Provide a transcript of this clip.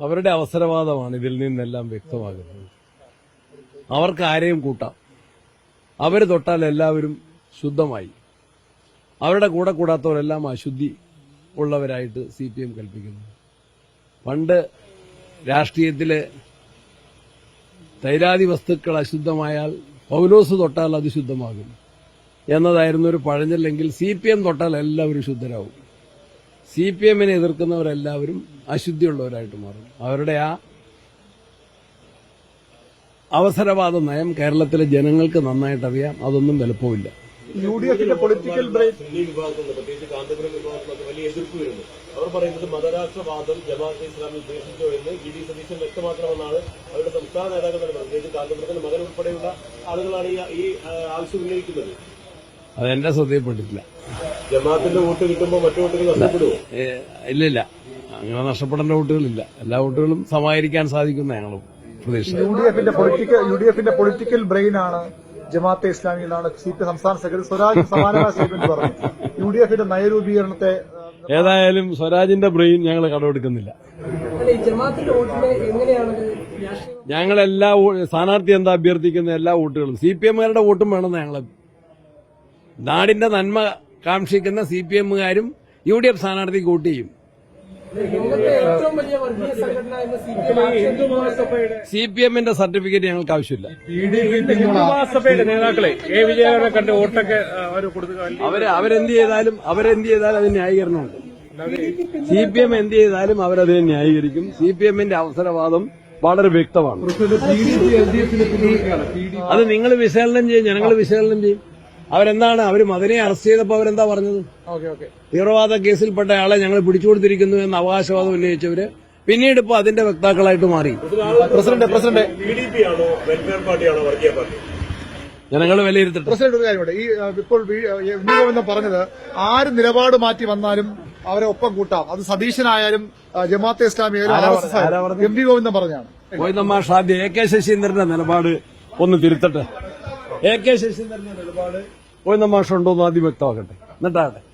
അവരുടെ അവസരവാദമാണ് ഇതിൽ നിന്നെല്ലാം വ്യക്തമാകുന്നത്. അവർക്ക് ആരെയും കൂട്ടാം. അവർ തൊട്ടാൽ എല്ലാവരും ശുദ്ധമായി. അവരുടെ കൂടെ കൂടാത്തവരെല്ലാം അശുദ്ധി ഉള്ളവരായിട്ട് സി പി എം കൽപ്പിക്കുന്നു. പണ്ട് രാഷ്ട്രീയത്തിലെ തൈരാതി വസ്തുക്കൾ അശുദ്ധമായാൽ പൗലോസ് തൊട്ടാൽ അത് ശുദ്ധമാകും എന്നതായിരുന്നു ഒരു പഴഞ്ഞല്ലെങ്കിൽ സി പി എം തൊട്ടാൽ എല്ലാവരും ശുദ്ധരാകും സി പി എമ്മിനെ എതിർക്കുന്നവരെല്ലാവരും അശുദ്ധിയുള്ളവരായിട്ട് മാറും. അവരുടെ ആ അവസരവാദ നയം കേരളത്തിലെ ജനങ്ങൾക്ക് നന്നായിട്ട് അറിയാം. അതൊന്നും വലുപ്പമില്ല. യു ഡി എഫിന്റെ പൊളിറ്റിക്കൽ ബ്രെയിൻ ഈ വിഭാഗത്തുനിന്ന് പ്രത്യേകിച്ച് കാന്തപുരം വിഭാഗത്തിലൊക്കെ വലിയ എതിർപ്പ് വരുന്നു. അവർ പറയുന്നത് മതരാഷ്ട്രവാദം ജമാഅത്തെ ഇസ്ലാമി ഉദ്ദേശിച്ചോ എന്ന് ജി ഡി സതീശൻ വ്യക്തമാക്കണമെന്നാണ് അവരുടെ സംസ്ഥാന നേതാക്കൾ തന്നെ പ്രത്യേകിച്ച് കാന്തപുരത്തിന്റെ മകൻ ഉൾപ്പെടെയുള്ള ആളുകളാണ് ഈ ആവശ്യം ഉന്നയിക്കുന്നത്. അതെന്റെ ശ്രദ്ധയിൽപ്പെട്ടിട്ടില്ല. ജമാഅത്തിന്റെ വോട്ട് കിട്ടുമ്പോൾ മറ്റു വോട്ടുകൾ നഷ്ടപ്പെടുമോ ഇല്ലില്ല. അങ്ങനെ നഷ്ടപ്പെടേണ്ട വോട്ടുകളില്ല. എല്ലാ വോട്ടുകളും സമാഹരിക്കാൻ സാധിക്കുന്ന ഞങ്ങൾ പ്രതീക്ഷ യു ഡി എഫിന്റെ പൊളിറ്റിക്കൽ യു ഡി എഫിന്റെ പൊളിറ്റിക്കൽ ബ്രെയിൻ ആണ് ജമാഅത്തെ ഇസ്ലാമി എന്നാണ് സി പി സംസ്ഥാന സെക്രട്ടറി സ്വരാജ് സമാനമായ സ്റ്റേറ്റ്മെന്റ് പറഞ്ഞു യു ഡി എഫിന്റെ നയരൂപീകരണത്തെ ഏതായാലും സ്വരാജിന്റെ ബ്രെയിൻ ഞങ്ങൾ കടമെടുക്കുന്നില്ല. വോ- സ്ഥാനാർത്ഥി എന്താ അഭ്യർത്ഥിക്കുന്ന എല്ലാ വോട്ടുകളും. സി പി എമ്മുകാരുടെ വോട്ടും വേണമെന്ന് ഞങ്ങൾ നാടിന്റെ നന്മ കാക്ഷിക്കുന്ന സി പി എമ്മുകാരും യു ഡി എഫ് സ്ഥാനാർത്ഥിക്ക് വോട്ട് ചെയ്യും. സി പി എമ്മിന്റെ സർട്ടിഫിക്കറ്റ് ഞങ്ങൾക്ക് ആവശ്യമില്ല. മഹാസഭയുടെ നേതാക്കളെ എ വിജയനെ കണ്ട് വോട്ടൊക്കെ അവർ കൊടുക്കുക. അവർ അവരെന്ത് ചെയ്താലും അവരെന്ത് ചെയ്താലും അതിന് ന്യായീകരണമുണ്ട് സി പി എം എന്ത് ചെയ്താലും അവരതിനെ ന്യായീകരിക്കും. സി പി എമ്മിന്റെ അവസരവാദം വളരെ വ്യക്തമാണ്. അത് നിങ്ങൾ വിശകലനം ചെയ്യും ഞങ്ങൾ വിശകലനം ചെയ്യും. അവരെന്താണ്? അവർ മദനെ അറസ്റ്റ് ചെയ്തപ്പോൾ അവരെന്താ പറഞ്ഞത്? Okay okay. തീവ്രവാദ കേസിൽപ്പെട്ട ആളെ ഞങ്ങൾ പിടിച്ചുകൊടുത്തിരിക്കുന്നു എന്ന് അവകാശവാദം ഉന്നയിച്ചവര് പിന്നീട് ഇപ്പോൾ അതിന്റെ വക്താക്കളായിട്ട് മാറി. President president. പി ജനങ്ങൾ വിലയിരുത്തട്ടെ. പ്രസിഡന്റ് ഒരു കാര്യമുണ്ട് ഈ ഇപ്പോൾ ഗോവിന്ദൻ പറഞ്ഞത് ആര് നിലപാട് മാറ്റി വന്നാലും അവരെ ഒപ്പം കൂട്ടാം. അത് സതീശനായാലും ജമാഅത്തെ ഇസ്ലാമി ആയാലും? എം വി ഗോവിന്ദൻ പറഞ്ഞാണ്. ഗോവിന്ദമാഷ് ആദ്യം എ കെ ശശീന്ദ്രന്റെ നിലപാട് ഒന്ന് തിരുത്തട്ടെ. എ കെ ശശീന്ദ്രന്റെ നിലപാട് ഗോവിന്ദമാഷ് ഉണ്ടോ എന്ന് ആദ്യം വ്യക്തമാക്കട്ടെ. എന്നിട്ടാകട്ടെ.